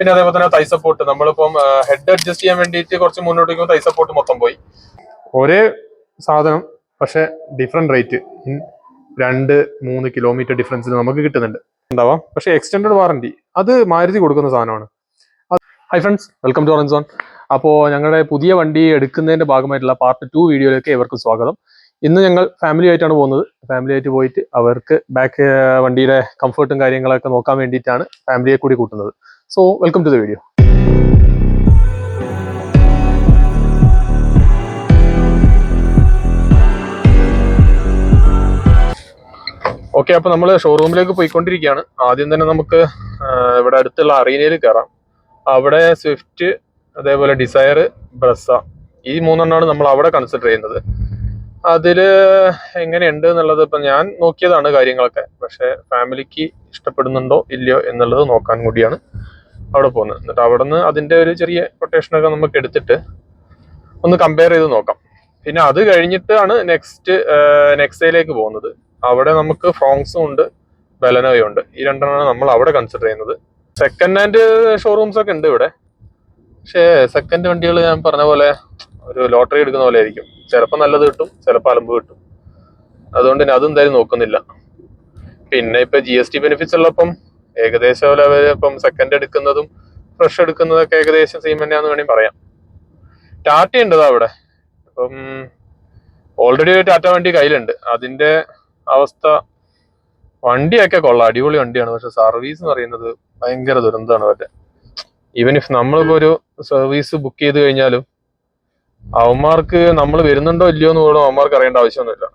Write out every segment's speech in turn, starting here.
പിന്നെ അതേപോലെ തന്നെ തൈ സപ്പോർട്ട് നമ്മളിപ്പം ഹെഡ് അഡ്ജസ്റ്റ് ചെയ്യാൻ വേണ്ടിയിട്ട് കുറച്ച് മുന്നോട്ട് വയ്ക്കുമ്പോൾ തൈ സപ്പോർട്ട് മൊത്തം പോയി. ഒരേ സാധനം പക്ഷെ ഡിഫറെന്റ് റേറ്റ് രണ്ട് മൂന്ന് കിലോമീറ്റർ ഡിഫറൻസിൽ നമുക്ക് കിട്ടുന്നുണ്ട്. ഉണ്ടാവാം. പക്ഷേ എക്സ്റ്റൻഡഡ് വാറണ്ടി അത് മാരുതി കൊടുക്കുന്ന സാധനമാണ്. Hi friends welcome to orange അപ്പോൾ ഞങ്ങളുടെ പുതിയ വണ്ടി എടുക്കുന്നതിന്റെ ഭാഗമായിട്ടുള്ള പാർട്ട് ടു വീഡിയോയിലേക്ക് ഏവർക്കും സ്വാഗതം. ഇന്ന് ഞങ്ങൾ ഫാമിലി ആയിട്ടാണ് പോകുന്നത്. ഫാമിലി ആയിട്ട് പോയിട്ട് അവർക്ക് ബാക്ക് വണ്ടിയുടെ കംഫർട്ടും കാര്യങ്ങളൊക്കെ നോക്കാൻ വേണ്ടിയിട്ടാണ് ഫാമിലിയെ കൂടി കൂട്ടുന്നത്. So welcome to the video okay അപ്പൊ നമ്മൾ ഷോറൂമിലേക്ക് പോയിക്കൊണ്ടിരിക്കുകയാണ്. ആദ്യം തന്നെ നമുക്ക് ഇവിടെ അടുത്തുള്ള അറീനയിൽ കയറാം. അവിടെ സ്വിഫ്റ്റ് അതേപോലെ ഡിസയർ ബ്രസ ഈ മൂന്നെണ്ണമാണ് നമ്മൾ അവിടെ കൺസിഡർ ചെയ്യുന്നത്. അതിൽ എങ്ങനെയുണ്ട് എന്നുള്ളത് ഇപ്പൊ ഞാൻ നോക്കിയതാണ് കാര്യങ്ങളൊക്കെ. പക്ഷെ ഫാമിലിക്ക് ഇഷ്ടപ്പെടുന്നുണ്ടോ ഇല്ലയോ എന്നുള്ളത് നോക്കാൻ കൂടിയാണ് അവിടെ പോകുന്നത്. എന്നിട്ട് അവിടെ നിന്ന് അതിന്റെ ഒരു ചെറിയ കൊട്ടേഷനൊക്കെ നമുക്ക് എടുത്തിട്ട് ഒന്ന് കമ്പയർ ചെയ്ത് നോക്കാം. പിന്നെ അത് കഴിഞ്ഞിട്ടാണ് നെക്സ്റ്റ് നെക്സയിലേക്ക് പോകുന്നത്. അവിടെ നമുക്ക് ഫ്രോങ്സും ഉണ്ട് ബലനോയും ഉണ്ട്. ഈ രണ്ടെണ്ണമാണ് നമ്മൾ അവിടെ കൺസിഡർ ചെയ്യുന്നത്. സെക്കൻഡ് ഹാൻഡ് ഷോറൂംസ് ഒക്കെ ഉണ്ട് ഇവിടെ. പക്ഷേ സെക്കൻഡ് വണ്ടികൾ ഞാൻ പറഞ്ഞ പോലെ ഒരു ലോട്ടറി എടുക്കുന്ന പോലെ ആയിരിക്കും. ചിലപ്പോൾ നല്ലത് കിട്ടും ചിലപ്പോൾ അലമ്പ് കിട്ടും. അതുകൊണ്ട് ഞാൻ അതെന്തായാലും നോക്കുന്നില്ല. പിന്നെ ഇപ്പൊ ജി എസ് ടി ബെനിഫിറ്റ്സ് ഉള്ളപ്പം ഏകദേശം ലെവൽ ഇപ്പം സെക്കൻഡ് എടുക്കുന്നതും ഫ്രഷ് എടുക്കുന്നതൊക്കെ ഏകദേശം സെയിം തന്നെയാന്ന് വേണമെങ്കിൽ പറയാം. ടാറ്റ ഉണ്ട് അവിടെ. ഇപ്പം ഓൾറെഡി ഒരു ടാറ്റ വണ്ടി കയ്യിലുണ്ട്. അതിന്റെ അവസ്ഥ വണ്ടിയൊക്കെ കൊള്ളാം. അടിപൊളി വണ്ടിയാണ്. പക്ഷെ സർവീസ് എന്ന് പറയുന്നത് ഭയങ്കര ദുരന്തമാണ് അവരുടെ. ഈവൻ ഇഫ് നമ്മളിപ്പോ ഒരു സർവീസ് ബുക്ക് ചെയ്ത് കഴിഞ്ഞാലും അവന്മാർക്ക് നമ്മൾ വരുന്നുണ്ടോ ഇല്ലയോ എന്ന് പോലും അവന്മാർക്ക് അറിയേണ്ട ആവശ്യമൊന്നുമില്ല.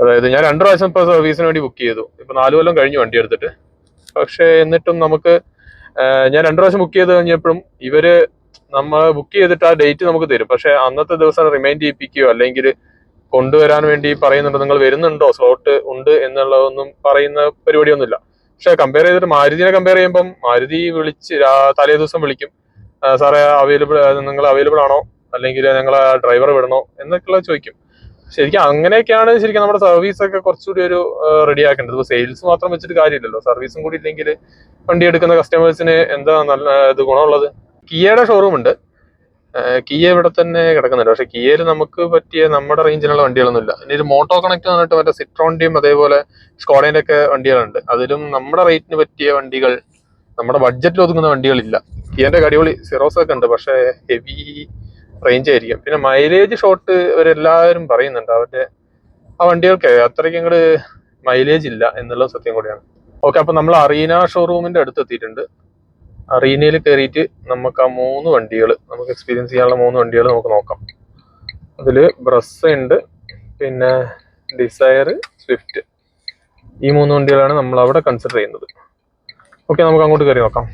അതായത് ഞാൻ രണ്ടു പ്രാവശ്യം ഇപ്പൊ സർവീസിന് വേണ്ടി ബുക്ക് ചെയ്തു. ഇപ്പൊ നാലു കൊല്ലം കഴിഞ്ഞു വണ്ടി എടുത്തിട്ട്. പക്ഷെ എന്നിട്ടും നമുക്ക് ഞാൻ രണ്ടു പ്രാവശ്യം ബുക്ക് ചെയ്ത് കഴിഞ്ഞപ്പോഴും ഇവർ നമ്മൾ ബുക്ക് ചെയ്തിട്ട് ആ ഡേറ്റ് നമുക്ക് തരും. പക്ഷെ അന്നത്തെ ദിവസം റിമൈൻഡ് ചെയ്യിപ്പിക്കുകയോ അല്ലെങ്കിൽ കൊണ്ടുവരാൻ വേണ്ടി പറയുന്നുണ്ട് നിങ്ങൾ വരുന്നുണ്ടോ? സ്ലോട്ട് ഉണ്ട് എന്നുള്ളതൊന്നും പറയുന്ന പരിപാടിയൊന്നുമില്ല. പക്ഷെ കമ്പയർ ചെയ്തിട്ട് മാരുതിനെ കമ്പയർ ചെയ്യുമ്പം മാരുതി വിളിച്ച് തലേ ദിവസം വിളിക്കും. സാറേ അവൈലബിൾ നിങ്ങൾ അവൈലബിൾ ആണോ? അല്ലെങ്കിൽ ഞങ്ങൾ ഡ്രൈവർ വിടണോ? എന്നൊക്കെയുള്ള ചോദിക്കും. ശരിക്കും അങ്ങനെയൊക്കെയാണ് ശരിക്കും നമ്മുടെ സർവീസ് ഒക്കെ കുറച്ചുകൂടി ഒരു റെഡി ആക്കേണ്ടത്. ഇപ്പോൾ സെയിൽസ് മാത്രം വെച്ചിട്ട് കാര്യമില്ലല്ലോ. സർവീസും കൂടി ഇല്ലെങ്കിൽ വണ്ടി എടുക്കുന്ന കസ്റ്റമേഴ്സിന് എന്താ നല്ല ഇത് ഗുണമുള്ളത്? കിയയുടെ ഷോറൂം ഉണ്ട്. കിയ ഇവിടെ തന്നെ കിടക്കുന്നുണ്ട്. പക്ഷെ കിയയിൽ നമുക്ക് പറ്റിയ നമ്മുടെ റേഞ്ചിലുള്ള വണ്ടികളൊന്നും ഇല്ല ഇനി ഒരു മോട്ടോ കണക്ട് വന്നിട്ട് മറ്റേ സിട്രോണിന്റെയും അതേപോലെ സ്കോഡേന്റെ ഒക്കെ വണ്ടികളുണ്ട്. അതിലും നമ്മുടെ റേറ്റിന് പറ്റിയ വണ്ടികൾ നമ്മുടെ ബഡ്ജറ്റിൽ ഒതുങ്ങുന്ന വണ്ടികളില്ല. കിയന്റെ അടിപൊളി സിറോസ് ഒക്കെ ഉണ്ട് പക്ഷെ ഹെവി റേഞ്ച് ആയിരിക്കും. പിന്നെ മൈലേജ് ഷോട്ട് ഇവരെല്ലാവരും പറയുന്നുണ്ട് അവരുടെ ആ വണ്ടികൾക്ക് അത്രയ്ക്ക് അങ്ങോട്ട് മൈലേജ് ഇല്ല എന്നുള്ള സത്യം കൂടിയാണ്. ഓക്കെ അപ്പൊ നമ്മൾ അറീന ഷോറൂമിന്റെ അടുത്ത് എത്തിയിട്ടുണ്ട്. അറീനയിൽ കയറിയിട്ട് നമുക്ക് ആ മൂന്ന് വണ്ടികൾ നമുക്ക് എക്സ്പീരിയൻസ് ചെയ്യാനുള്ള മൂന്ന് വണ്ടികൾ നമുക്ക് നോക്കാം. അതിൽ ബ്രസ് ഉണ്ട് പിന്നെ ഡിസയർ സ്വിഫ്റ്റ് ഈ മൂന്ന് വണ്ടികളാണ് നമ്മൾ അവിടെ കൺസിഡർ ചെയ്യുന്നത്. ഓക്കെ നമുക്ക് അങ്ങോട്ട് കയറി നോക്കാം.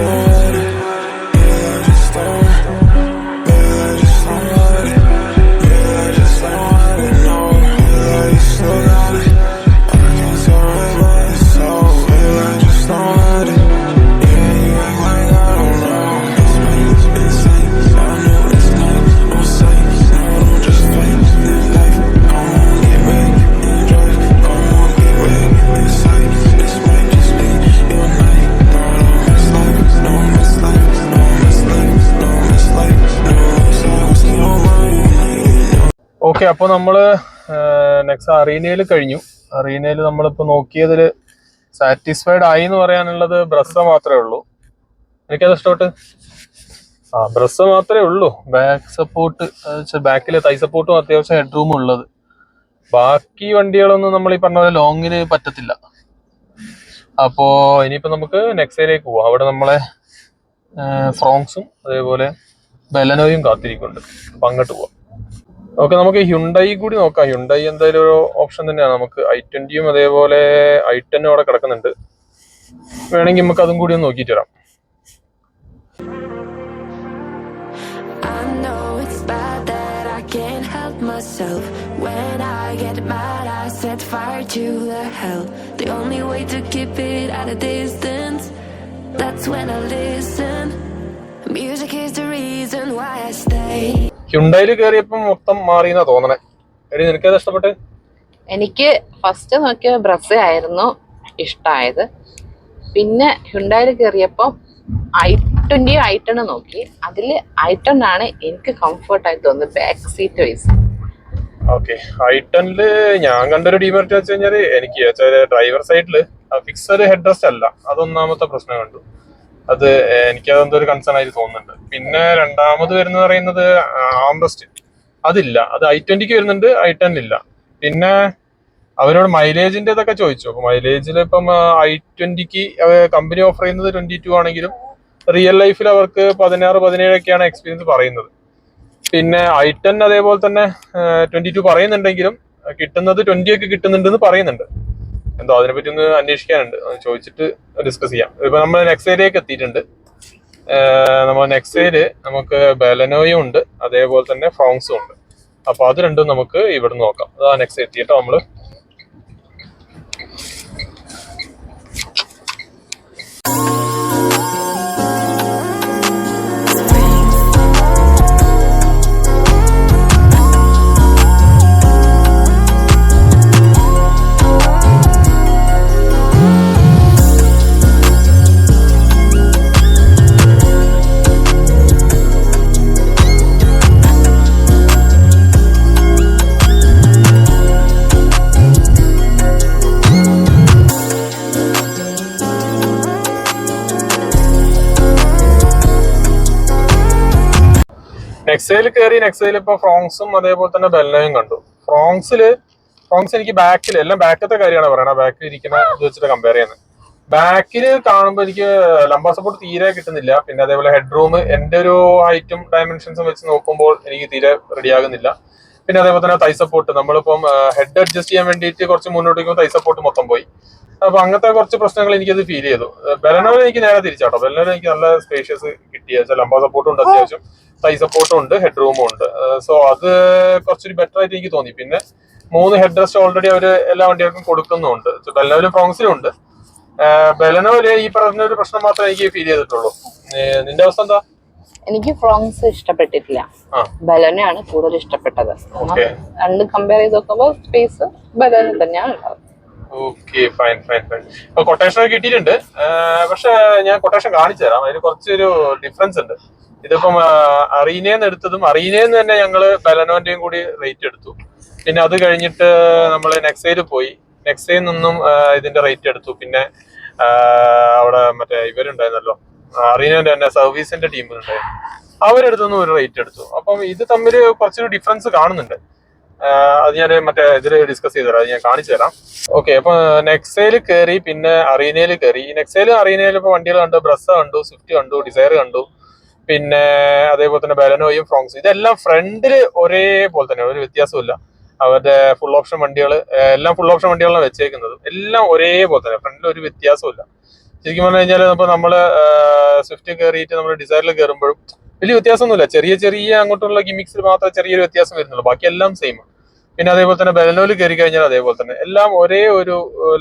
Thursday. ഓക്കെ അപ്പോൾ നമ്മൾ നെക്സ്റ്റ് അറീനയിൽ കഴിഞ്ഞു. അറീനയിൽ നമ്മളിപ്പോൾ നോക്കിയതിൽ സാറ്റിസ്ഫൈഡ് ആയി എന്ന് പറയാനുള്ളത് ബ്രസ്സ മാത്രമേ ഉള്ളൂ. എനിക്കത് ഇഷ്ടപ്പെട്ട് ആ ബ്രസ് മാത്രമേ ഉള്ളൂ. ബാക്ക് സപ്പോർട്ട് ബാക്കിൽ തൈ സപ്പോർട്ടും അത്യാവശ്യം ഹെഡ് റൂമും ഉള്ളത്. ബാക്കി വണ്ടികളൊന്നും നമ്മൾ ഈ പറഞ്ഞ പോലെ ലോങ്ങിന് പറ്റത്തില്ല. അപ്പോ ഇനിയിപ്പോ നമുക്ക് നെക്സയിലേക്ക് പോവാം. അവിടെ നമ്മളെ ഫ്രോങ്സും അതേപോലെ ബെലനോയും കാത്തിരിക്കുന്നുണ്ട്. അപ്പൊ അങ്ങോട്ട് പോവാം. ഓക്കെ നമുക്ക് ഹ്യുണ്ടായി കൂടി നോക്കാം ഹ്യുണ്ടായി എന്തായാലും ഒരു ഓപ്ഷൻ തന്നെയാണ് നമുക്ക് ഐ ട്വന്റിയും അതേപോലെ ഐ ടെന്നും അവിടെ കിടക്കുന്നുണ്ട് വേണമെങ്കിൽ നമുക്ക് അതും കൂടി ഒന്ന് നോക്കിയിട്ട് വരാം can't help myself. When I get mad, I set fire to the hell. The only way to keep it at a distance, that's when I listen. Music is the reason why I stay. ഹ്യുണ്ടൈയിൽ കയറിയപ്പം മൊത്തം മാറിയെന്നാ തോന്നണേ. എടി നിനക്കേത് ഇഷ്ടപ്പെട്ട്? എനിക്ക് first നോക്കിയ brass ആയിരുന്നു ഇഷ്ടമായത് പിന്നെ ഹ്യുണ്ടായിൽ കയറിയപ്പം ഐ ട്വന്റി ഐ ടെൺ നോക്കി. അതിൽ ഐ ടെൺ ആണ് എനിക്ക് കംഫർട്ടായി തോന്നുന്നത് back seat wise okay I ടെണിൽ ഞാൻ കണ്ടൊരു ഡിമെറിറ്റ് വെച്ച് കഴിഞ്ഞാൽ എനിക്ക് ഡ്രൈവർ സൈഡിൽ ഫിക്സഡ് ഹെഡ് റെസ്റ്റ് അല്ല. അതൊന്നാമത്തെ പ്രശ്നം കണ്ടു. അത് എനിക്ക് അതെന്തോ ഒരു കൺസേൺ ആയിട്ട് തോന്നുന്നുണ്ട്. പിന്നെ രണ്ടാമത് വരുന്നത് പറയുന്നത് ആംബ്രസ്റ്റ് അതില്ല. അത് ഐ ട്വന്റിക്ക് വരുന്നുണ്ട് ഐ ടെന്നില്ല പിന്നെ അവരോട് മൈലേജിന്റെ ഇതൊക്കെ ചോദിച്ചു. അപ്പൊ മൈലേജിൽ ഇപ്പം ഐ ട്വന്റിക്ക് കമ്പനി ഓഫർ ചെയ്യുന്നത് ട്വന്റി ടു ആണെങ്കിലും റിയൽ ലൈഫിൽ അവർക്ക് പതിനാറ് പതിനേഴൊക്കെയാണ് എക്സ്പീരിയൻസ് പറയുന്നത്. പിന്നെ ഐ ടെൻ അതേപോലെ തന്നെ ട്വന്റി ടു പറയുന്നുണ്ടെങ്കിലും കിട്ടുന്നത് ട്വന്റി ഒക്കെ കിട്ടുന്നുണ്ടെന്ന് പറയുന്നുണ്ട്. എന്തോ അതിനെപ്പറ്റി ഒന്ന് അന്വേഷിക്കാനുണ്ട്. ചോദിച്ചിട്ട് ഡിസ്കസ് ചെയ്യാം. ഇപ്പൊ നമ്മൾ നെക്സ്റ്റ് നെക്സയിലേക്ക് എത്തിയിട്ടുണ്ട്. നമ്മൾ നെക്സ്റ്റ് നെക്സയിൽ നമുക്ക് ബലനോയും ഉണ്ട്. അതേപോലെ തന്നെ ഫ്രോങ്സും ഉണ്ട്. അപ്പൊ അത് രണ്ടും നമുക്ക് ഇവിടെ നോക്കാം. അതാ നെക്സ്റ്റ് എത്തിയിട്ടോ നമ്മൾ നെക്സയിൽ കയറി നെക്സയിൽ ഇപ്പൊ ഫ്രോങ്സും അതേപോലെ തന്നെ ബെല്ലയും കണ്ടു. ഫ്രോങ്സിൽ ഫ്രോങ്സ് എനിക്ക് ബാക്കിൽ എല്ലാം ബാക്കത്തെ കാര്യമാണ് പറയണത്. ബാക്കിൽ ഇരിക്കുന്ന ഇത് വെച്ചിട്ട് കമ്പയർ ചെയ്യുന്നത്. ബാക്കിൽ കാണുമ്പോൾ എനിക്ക് ലംബർ സപ്പോർട്ട് തീരെ കിട്ടുന്നില്ല. പിന്നെ അതേപോലെ ഹെഡ് റൂം എന്റെ ഒരു ഹൈറ്റും ഡയമെൻഷൻസും വെച്ച് നോക്കുമ്പോൾ എനിക്ക് തീരെ റെഡിയാകുന്നില്ല പിന്നെ അതേപോലെ തന്നെ തൈ സപ്പോർട്ട് നമ്മളിപ്പം ഹെഡ് അഡ്ജസ്റ്റ് ചെയ്യാൻ വേണ്ടിയിട്ട് കുറച്ച് മുന്നോട്ട് വയ്ക്കുമ്പോൾ തൈ സപ്പോർട്ട് മൊത്തം പോയി. അപ്പൊ അങ്ങനത്തെ കുറച്ച് പ്രശ്നങ്ങൾ എനിക്കത് ഫീൽ ചെയ്തു. ബെലനോയിൽ എനിക്ക് നേരെ തിരിച്ചാട്ടോ. ബെലനോയിൽ എനിക്ക് നല്ല സ്പേഷ്യസ് കിട്ടിയ ലംബർ ലംബ സപ്പോർട്ടും ഉണ്ട് അത്യാവശ്യം. തൈ സപ്പോർട്ടും ഉണ്ട് ഹെഡ് റൂമും ഉണ്ട്. സോ അത് കുറച്ചൊരു ബെറ്റർ ആയിട്ട് എനിക്ക് തോന്നി. പിന്നെ മൂന്ന് ഹെഡ് റെസ്റ്റ് ഓൾറെഡി അവർ എല്ലാ വണ്ടികൾക്കും കൊടുക്കുന്നുണ്ട്. ബെലനോയിലും ഫ്രോങ്സിലും ഉണ്ട്. ബെലനോയിൽ ഈ പറഞ്ഞ ഒരു പ്രശ്നം മാത്രമേ എനിക്ക് ഫീൽ ചെയ്തിട്ടുള്ളൂ. നിന്റെ അവസ്ഥ എന്താ? എനിക്ക് ഫ്രോങ്സ് ഇഷ്ടപ്പെട്ടിട്ടില്ല. ബലനാണ് ബലനെയാണ് കൂടുതൽ ഇഷ്ടപ്പെട്ടത്. രണ്ട് കമ്പയർ ചെയ്ത് നോക്കുമ്പോൾ സ്പേസ് ബലന തന്നെയാണ് ഉള്ളത്. ഓക്കെ ഫൈൻ ഫൈൻ ഫൈൻ ഇപ്പൊ കൊട്ടേഷൻ കിട്ടിയിട്ടുണ്ട്. പക്ഷെ ഞാൻ കൊട്ടേഷൻ കാണിച്ചു തരാം അതിന് കുറച്ചൊരു ഡിഫറൻസ് ഉണ്ട്. ഇതിപ്പം അറീനേന്ന് എടുത്തതും അറീനേന്ന് തന്നെ ഞങ്ങൾ ബലനോന്റെയും കൂടി റേറ്റ് എടുത്തു. പിന്നെ അത് കഴിഞ്ഞിട്ട് നമ്മൾ നെക്സയിൽ പോയി. നെക്സയിൽ നിന്നും ഇതിന്റെ റേറ്റ് എടുത്തു. പിന്നെ അവിടെ മറ്റേ ഇവരുണ്ടായിരുന്നല്ലോ അറീനേന്റെ തന്നെ സർവീസിന്റെ ടീമിലുണ്ടായിരുന്നു. അവരെടുത്തു നിന്നും ഒരു റേറ്റ് എടുത്തു. അപ്പം ഇത് തമ്മിൽ കുറച്ചൊരു ഡിഫറൻസ് കാണുന്നുണ്ട്. അത് ഞാൻ മറ്റേ ഇതിൽ ഡിസ്കസ് ചെയ്തു തരാം. അത് ഞാൻ കാണിച്ചു തരാം. ഓക്കെ അപ്പൊ നെക്സയിൽ കയറി പിന്നെ അറീനയിൽ കയറി. ഈ നെക്സയിലും അറീനയിലും ഇപ്പൊ വണ്ടികൾ കണ്ടു ബ്രസ് കണ്ടു സ്വിഫ്റ്റ് കണ്ടു ഡിസയർ കണ്ടു. പിന്നെ അതേപോലെ തന്നെ ബലനോയും ഫ്രോങ്സും. ഇതെല്ലാം ഫ്രണ്ടിൽ ഒരേപോലെ തന്നെ ഒരു വ്യത്യാസമില്ല അവരുടെ ഫുൾ ഓപ്ഷൻ വണ്ടികൾ എല്ലാം ഫുൾ ഓപ്ഷൻ വണ്ടികളാണ് വെച്ചേക്കുന്നത്. എല്ലാം ഒരേപോലെ തന്നെ ഫ്രണ്ടിൽ ഒരു വ്യത്യാസമില്ല ശരിക്കും പറഞ്ഞു കഴിഞ്ഞാൽ ഇപ്പോൾ നമ്മൾ സ്വിഫ്റ്റ് കയറിയിട്ട് നമ്മൾ ഡിസൈറിൽ കയറുമ്പോഴും വലിയ വ്യത്യാസമൊന്നുമില്ല. ചെറിയ ചെറിയ അങ്ങോട്ടുള്ള ഗിമിക്സിൽ മാത്രമേ ചെറിയൊരു വ്യത്യാസം വരുന്നുള്ളൂ. ബാക്കി എല്ലാം സെയിം പിന്നെ അതേപോലെ തന്നെ ബെലനോയിൽ കയറി കഴിഞ്ഞാൽ അതേപോലെ തന്നെ. എല്ലാം ഒരേ ഒരു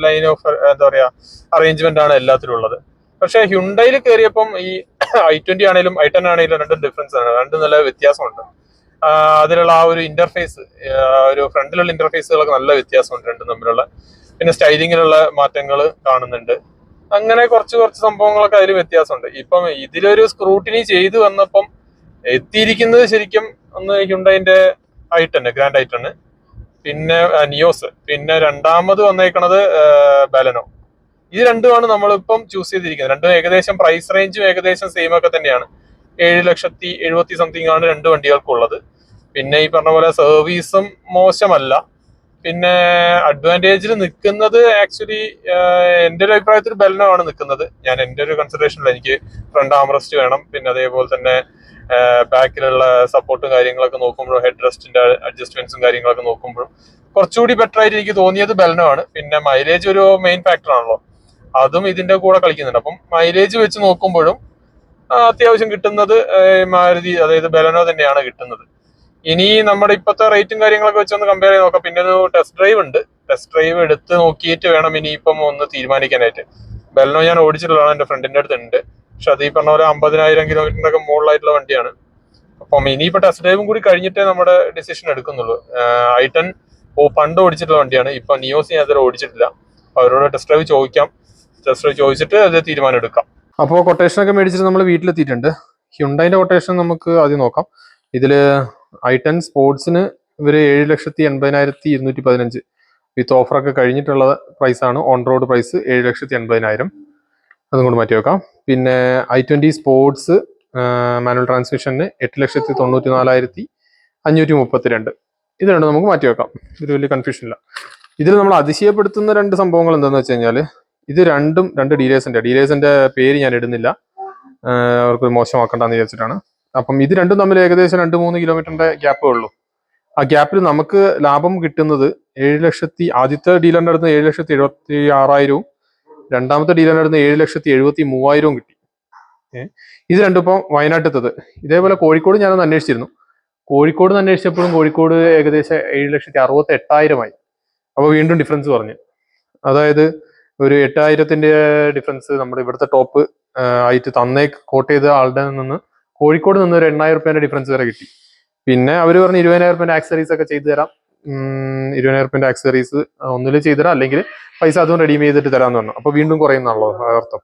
ലൈൻ ഓഫ് എന്താ പറയാ അറേഞ്ച്മെന്റ് ആണ് എല്ലാത്തിലും ഉള്ളത് പക്ഷെ ഹ്യുണ്ടയിൽ കയറിയപ്പം ഈ ഐ ട്വന്റി ആണെങ്കിലും ഐ ടെൻ ആണെങ്കിലും രണ്ടും ഡിഫറൻസ് ആണ്. രണ്ടും നല്ല വ്യത്യാസമുണ്ട്. അതിലുള്ള ആ ഒരു ഇന്റർഫേസ് ഒരു ഫ്രണ്ടിലുള്ള ഇന്റർഫേസുകളൊക്കെ നല്ല വ്യത്യാസമുണ്ട് രണ്ടും തമ്മിലുള്ള. പിന്നെ സ്റ്റൈലിങ്ങിലുള്ള മാറ്റങ്ങൾ കാണുന്നുണ്ട്. അങ്ങനെ കുറച്ച് കുറച്ച് സംഭവങ്ങളൊക്കെ അതിൽ വ്യത്യാസമുണ്ട്. ഇപ്പം ഇതിലൊരു സ്ക്രൂട്ടിനി ചെയ്തു വന്നപ്പം എത്തിയിരിക്കുന്നത് ശരിക്കും ഒന്ന് ഹ്യുണ്ടൈന്റെ ഐ ഗ്രാൻഡ് ഐ ടെൻ പിന്നെ നിയോസ് പിന്നെ രണ്ടാമത് വന്നേക്കണത് ബലനോ ഇത് രണ്ടുമാണ് നമ്മളിപ്പം ചൂസ് ചെയ്തിരിക്കുന്നത്. രണ്ടും ഏകദേശം പ്രൈസ് റേഞ്ചും ഏകദേശം സെയിം ഒക്കെ തന്നെയാണ്. ഏഴ് ലക്ഷത്തി എഴുപത്തി സംതിങ് ആണ് രണ്ട് വണ്ടികൾക്കുള്ളത്. പിന്നെ ഈ പറഞ്ഞ പോലെ സർവീസും മോശമല്ല. പിന്നെ അഡ്വാന്റേജിൽ നിൽക്കുന്നത് ആക്ച്വലി എന്റെ ഒരു അഭിപ്രായത്തിൽ ബെൽനോ നിൽക്കുന്നത് ഞാൻ എന്റെ ഒരു കൺസിഡറേഷനിൽ എനിക്ക് ഫ്രണ്ട് ആംറസ്റ്റ് വേണം. പിന്നെ അതേപോലെ തന്നെ ബാക്കിലുള്ള സപ്പോർട്ടും കാര്യങ്ങളൊക്കെ നോക്കുമ്പോഴും ഹെഡ് റെസ്റ്റിന്റെ അഡ്ജസ്റ്റ്മെന്റ്സും കാര്യങ്ങളൊക്കെ നോക്കുമ്പോഴും കുറച്ചുകൂടി ബെറ്റർ ആയിട്ട് എനിക്ക് തോന്നിയത് ബെൽനോ പിന്നെ മൈലേജ് ഒരു മെയിൻ ഫാക്ടർ ആണല്ലോ. അതും ഇതിന്റെ കൂടെ കളിക്കുന്നുണ്ട്. അപ്പം മൈലേജ് വെച്ച് നോക്കുമ്പോഴും അത്യാവശ്യം കിട്ടുന്നത് മാരുതി അതായത് ബലനോ തന്നെയാണ് കിട്ടുന്നത്. ഇനി നമ്മുടെ ഇപ്പോഴത്തെ റേറ്റും കാര്യങ്ങളൊക്കെ വെച്ച് ഒന്ന് കമ്പയർ ചെയ്ത് നോക്കാം. പിന്നെ ഒരു ടെസ്റ്റ് ഡ്രൈവ് ഉണ്ട്. ടെസ്റ്റ് ഡ്രൈവ് എടുത്ത് നോക്കിയിട്ട് വേണം ഇനിയിപ്പം ഒന്ന് തീരുമാനിക്കാനായിട്ട്. ബെലനോ ഞാൻ ഓടിച്ചിട്ടുള്ളതാണ് എന്റെ ഫ്രണ്ടിന്റെ അടുത്ത് ഉണ്ട്. പക്ഷെ അത് ഈ പറഞ്ഞ പോലെ അമ്പതിനായിരം കിലോമീറ്ററിന്റെ മുകളിലായിട്ടുള്ള വണ്ടിയാണ്. അപ്പം ഇനിയിപ്പോ ടെസ്റ്റ് ഡ്രൈവും കൂടി കഴിഞ്ഞിട്ടേ നമ്മുടെ ഡിസിഷൻ എടുക്കുന്നുള്ളൂ. ഐ ടെൻ ഓ പണ്ട് ഓടിച്ചിട്ടുള്ള വണ്ടിയാണ്. ഇപ്പൊ നിയോസ് ഞാൻ ഇതുവരെ ഓടിച്ചിട്ടില്ല. അവരോട് ടെസ്റ്റ് ഡ്രൈവ് ചോദിക്കാം. ടെസ്റ്റ് ചോദിച്ചിട്ട് അത് തീരുമാനം എടുക്കാം. അപ്പോൾ കൊട്ടേഷൻ ഒക്കെ മേടിച്ചിട്ട് നമ്മൾ വീട്ടിലെത്തിയിട്ടുണ്ട്. ഹ്യുണ്ടൈന്റെ കൊട്ടേഷൻ നമുക്ക് ആദ്യം നോക്കാം. ഇതിൽ ഐ ടെൻ സ്പോർട്സിന് ഇവർ ഏഴ് ലക്ഷത്തി എൺപതിനായിരത്തി ഇരുന്നൂറ്റി പതിനഞ്ച് വിത്ത് ഓഫറൊക്കെ കഴിഞ്ഞിട്ടുള്ള പ്രൈസ് ആണ്. ഓൺ റോഡ് പ്രൈസ് ഏഴ് ലക്ഷത്തി എൺപതിനായിരം അതും കൊണ്ട് മാറ്റി വെക്കാം. പിന്നെ ഐ ട്വന്റി സ്പോർട്സ് മാനുവൽ ട്രാൻസ്മിഷന് എട്ട് ലക്ഷത്തി തൊണ്ണൂറ്റി നാലായിരത്തി അഞ്ഞൂറ്റി മുപ്പത്തിരണ്ട് ഇത് രണ്ടും നമുക്ക് മാറ്റി വെക്കാം. ഇത് വലിയ കൺഫ്യൂഷൻ ഇല്ല. ഇതിൽ നമ്മൾ അതിശയപ്പെടുത്തുന്ന രണ്ട് സംഭവങ്ങൾ എന്താണെന്ന് വെച്ച് കഴിഞ്ഞാൽ ഇത് രണ്ടും രണ്ട് ഡീലേഴ്സിന്റെ. ഡീലേഴ്സിന്റെ പേര് ഞാൻ ഇടുന്നില്ല. അവർക്ക് മോശമാക്കണ്ടെന്ന് വിചാരിച്ചിട്ടാണ്. അപ്പം ഇത് രണ്ടും തമ്മിൽ ഏകദേശം രണ്ട് മൂന്ന് കിലോമീറ്ററിന്റെ ഗ്യാപ്പേ ഉള്ളൂ. ആ ഗ്യാപ്പിൽ നമുക്ക് ലാഭം കിട്ടുന്നത് ഏഴ് ലക്ഷത്തി ആദ്യത്തെ ഡീലറിന്റെ അടുത്ത് ഏഴ് ലക്ഷത്തി എഴുപത്തി ആറായിരവും രണ്ടാമത്തെ ഡീലറിന്റെ അടുത്ത് ഏഴ് ലക്ഷത്തി എഴുപത്തി മൂവായിരവും കിട്ടി ഇത് രണ്ടും ഇപ്പം വയനാട്ടിലത്തത് ഇതേപോലെ കോഴിക്കോട് ഞാനൊന്ന് അന്വേഷിച്ചിരുന്നു. കോഴിക്കോട് നിന്ന് അന്വേഷിച്ചപ്പോഴും കോഴിക്കോട് ഏകദേശം ഏഴ് ലക്ഷത്തി അറുപത്തി എട്ടായിരമായി അപ്പോൾ വീണ്ടും ഡിഫറൻസ് പറഞ്ഞു. അതായത് ഒരു എട്ടായിരത്തിന്റെ ഡിഫറൻസ് നമ്മുടെ ഇവിടുത്തെ ടോപ്പ് ആയിട്ട് തന്നേ കോട്ട് ചെയ്ത ആളുടെ നിന്ന് കോഴിക്കോട് നിന്ന് ഒരു എണ്ണായിരം റുപ്യന്റെ ഡിഫറൻസ് വരെ കിട്ടി. പിന്നെ അവർ പറഞ്ഞു ഇരുപതിനായിരം റുപ്യന്റെ ആക്സറീസ് ഒക്കെ ചെയ്തു തരാം. ഇരുപതിനായിരം റുപ്യന്റെ ആക്സറീസ് ഒന്നിൽ ചെയ്തു തരാം. അല്ലെങ്കിൽ പൈസ അതും റെഡീം ചെയ്തിട്ട് തരാമെന്ന് പറഞ്ഞു. അപ്പൊ വീണ്ടും കുറയുന്നാണല്ലോ അർത്ഥം.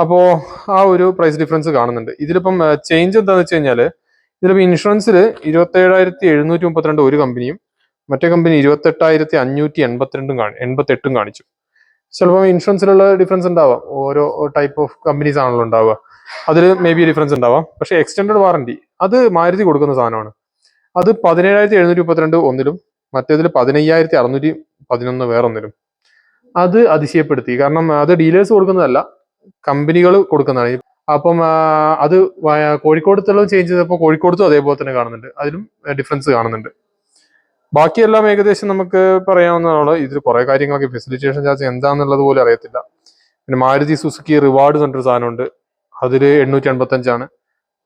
അപ്പോ ആ ഒരു പ്രൈസ് ഡിഫറൻസ് കാണുന്നുണ്ട്. ഇതിലിപ്പം ചേഞ്ച് എന്താന്ന് വെച്ച് കഴിഞ്ഞാൽ ഇതിലിപ്പോ ഇൻഷുറൻസിൽ ഇരുപത്തേഴായിരത്തി എഴുന്നൂറ്റി മുപ്പത്തിരണ്ട് ഒരു കമ്പനിയും മറ്റേ കമ്പനി ഇരുപത്തെട്ടായിരത്തി അഞ്ഞൂറ്റി എൺപത്തിരണ്ടും എൺപത്തെട്ടും കാണിച്ചു. ചിലപ്പോൾ ഇൻഷുറൻസിലുള്ള ഡിഫറൻസ് ഉണ്ടാവാം. ഓരോ ടൈപ്പ് ഓഫ് കമ്പനീസ് ആണല്ലോ ഉണ്ടാവുക. അതിൽ മേ ബി ഡിഫറൻസ് ഉണ്ടാവാം. പക്ഷെ എക്സ്റ്റൻഡഡ് വാറണ്ടി അത് മാരുതി കൊടുക്കുന്ന സാധനമാണ്. അത് പതിനേഴായിരത്തി എഴുന്നൂറ്റി മുപ്പത്തിരണ്ട് ഒന്നിലും മറ്റേതിൽ പതിനയ്യായിരത്തി അറുന്നൂറ്റി പതിനൊന്ന് വേറൊന്നിലും. അത് അതിശയപ്പെടുത്തി. കാരണം അത് ഡീലേഴ്സ് കൊടുക്കുന്നതല്ല കമ്പനികൾ കൊടുക്കുന്നതാണ്. അപ്പം അത് കോഴിക്കോടത്തുള്ള ചേഞ്ച് ചെയ്തപ്പോൾ കോഴിക്കോടത്തും അതേപോലെ തന്നെ കാണുന്നുണ്ട്. അതിലും ഡിഫറൻസ് കാണുന്നുണ്ട്. ബാക്കിയെല്ലാം ഏകദേശം നമുക്ക് പറയാവുന്നതാണ്. ഇതിൽ കുറെ കാര്യങ്ങളൊക്കെ ഫെസിലിറ്റേഷൻ ചാർജ് എന്താണെന്നുള്ളത് പോലും അറിയത്തില്ല. പിന്നെ മാരുതി സുസുക്കി റിവാർഡ് എന്നൊരു സാധനമുണ്ട്. അതിൽ എണ്ണൂറ്റി എൺപത്തഞ്ചാണ്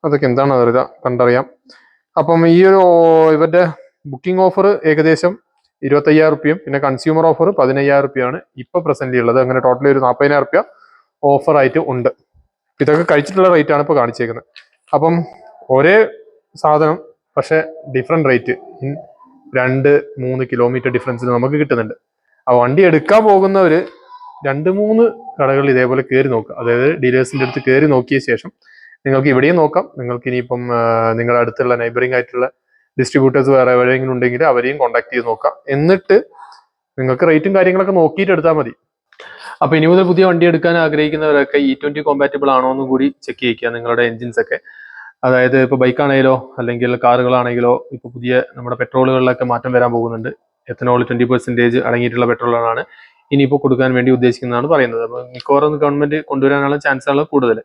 അതൊക്കെ എന്താണ് അറിയില്ല. കണ്ടറിയാം. അപ്പം ഈ ഒരു ഇവരുടെ ബുക്കിംഗ് ഓഫർ ഏകദേശം ഇരുപത്തയ്യായിരം റുപ്യയും പിന്നെ കൺസ്യൂമർ ഓഫർ പതിനയ്യായിരം റുപ്യാണ് ഇപ്പൊ പ്രസന്റ് ഉള്ളത്. അങ്ങനെ ടോട്ടലി ഒരു നാൽപ്പതിനായിരം റുപ്യ ഓഫർ ആയിട്ട് ഉണ്ട്. ഇതൊക്കെ കഴിച്ചിട്ടുള്ള റേറ്റ് ആണ് ഇപ്പൊ കാണിച്ചേക്കുന്നത്. അപ്പം ഒരേ സാധനം പക്ഷെ ഡിഫറെന്റ് റേറ്റ് രണ്ട് മൂന്ന് കിലോമീറ്റർ ഡിഫറൻസിൽ നമുക്ക് കിട്ടുന്നുണ്ട്. ആ വണ്ടി എടുക്കാൻ പോകുന്നവര് രണ്ട് മൂന്ന് കടകൾ ഇതേപോലെ കയറി നോക്കുക. അതായത് ഡീലേഴ്സിന്റെ അടുത്ത് കയറി നോക്കിയ ശേഷം നിങ്ങൾക്ക് ഇവിടെയും നോക്കാം. നിങ്ങൾക്ക് ഇനിയിപ്പം നിങ്ങളുടെ അടുത്തുള്ള നൈബറിംഗ് ആയിട്ടുള്ള ഡിസ്ട്രിബ്യൂട്ടേഴ്സ് വേറെ എവിടെയെങ്കിലും ഉണ്ടെങ്കിൽ അവരെയും കോൺടാക്ട് ചെയ്ത് നോക്കാം. എന്നിട്ട് നിങ്ങൾക്ക് റേറ്റും കാര്യങ്ങളൊക്കെ നോക്കിയിട്ട് എടുത്താൽ മതി. അപ്പൊ ഇനി മുതൽ പുതിയ വണ്ടി എടുക്കാൻ ആഗ്രഹിക്കുന്നവരൊക്കെ ഇ ട്വന്റി കോമ്പാറ്റബിൾ ആണോ എന്നും കൂടി ചെക്ക് ചെയ്യിക്കുക. നിങ്ങളുടെ എഞ്ചിൻസ് ഒക്കെ. അതായത് ഇപ്പൊ ബൈക്ക് ആണെങ്കിലോ അല്ലെങ്കിൽ കാറുകളാണെങ്കിലോ ഇപ്പൊ പുതിയ നമ്മുടെ പെട്രോളുകളിലൊക്കെ മാറ്റം വരാൻ പോകുന്നുണ്ട്. എത്തനോൾ ട്വന്റി പെർസെന്റേജ് അടങ്ങിയിട്ടുള്ള പെട്രോളാണ്. ഇനിയിപ്പോൾ കൊടുക്കാൻ വേണ്ടി ഉദ്ദേശിക്കുന്നതാണ് പറയുന്നത്. അപ്പോൾ മിക്കവാറും ഗവൺമെന്റ് കൊണ്ടുവരാനുള്ള ചാൻസുകൾ കൂടുതൽ.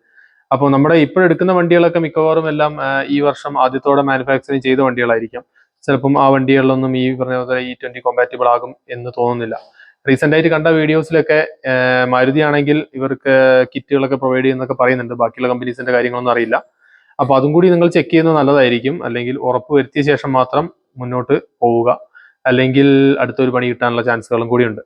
അപ്പോൾ നമ്മുടെ ഇപ്പോൾ എടുക്കുന്ന വണ്ടികളൊക്കെ മിക്കവാറും എല്ലാം ഈ വർഷം ആദ്യത്തോടെ മാനുഫാക്ചറിങ് ചെയ്ത വണ്ടികളായിരിക്കും. ചിലപ്പം ആ വണ്ടികളിലൊന്നും ഈ പറഞ്ഞ പോലെ ഈ ട്വന്റി കോമ്പാറ്റബിൾ ആകും എന്ന് തോന്നുന്നില്ല. റീസെന്റ് ആയിട്ട് കണ്ട വീഡിയോസിലൊക്കെ മാരുതി ആണെങ്കിൽ ഇവർക്ക് കിറ്റുകളൊക്കെ പ്രൊവൈഡ് ചെയ്യുന്നൊക്കെ പറയുന്നുണ്ട്. ബാക്കിയുള്ള കമ്പനീസിന്റെ കാര്യങ്ങളൊന്നും അറിയില്ല. അപ്പൊ അതും കൂടി നിങ്ങൾ ചെക്ക് ചെയ്യുന്നത് നല്ലതായിരിക്കും. അല്ലെങ്കിൽ ഉറപ്പ് വരുത്തിയ ശേഷം മാത്രം മുന്നോട്ട് പോവുക. അല്ലെങ്കിൽ അടുത്തൊരു പണി കിട്ടാനുള്ള ചാൻസുകളും കൂടിയുണ്ട്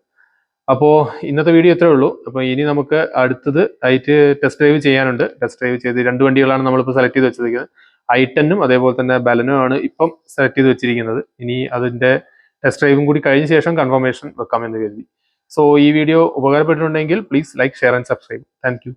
അപ്പോൾ ഇന്നത്തെ വീഡിയോ ഇത്രേ ഉള്ളൂ. അപ്പോൾ ഇനി നമുക്ക് അടുത്തത് ആയിട്ട് ടെസ്റ്റ് ഡ്രൈവ് ചെയ്യാനുണ്ട്. ടെസ്റ്റ് ഡ്രൈവ് ചെയ്ത് രണ്ട് വണ്ടികളാണ് നമ്മളിപ്പോൾ സെലക്ട് ചെയ്ത് വെച്ചിരിക്കുന്നത്. ഐ ടെന്നും അതേപോലെ തന്നെ ബലനും ആണ് ഇപ്പം സെലക്ട് ചെയ്ത് വെച്ചിരിക്കുന്നത്. ഇനി അതിന്റെ ടെസ്റ്റ് ഡ്രൈവും കൂടി കഴിഞ്ഞ ശേഷം കൺഫർമേഷൻ വെക്കാമെന്ന് കരുതി. സോ ഈ video ഉപകാരപ്പെട്ടിട്ടുണ്ടെങ്കിൽ please like share and subscribe thank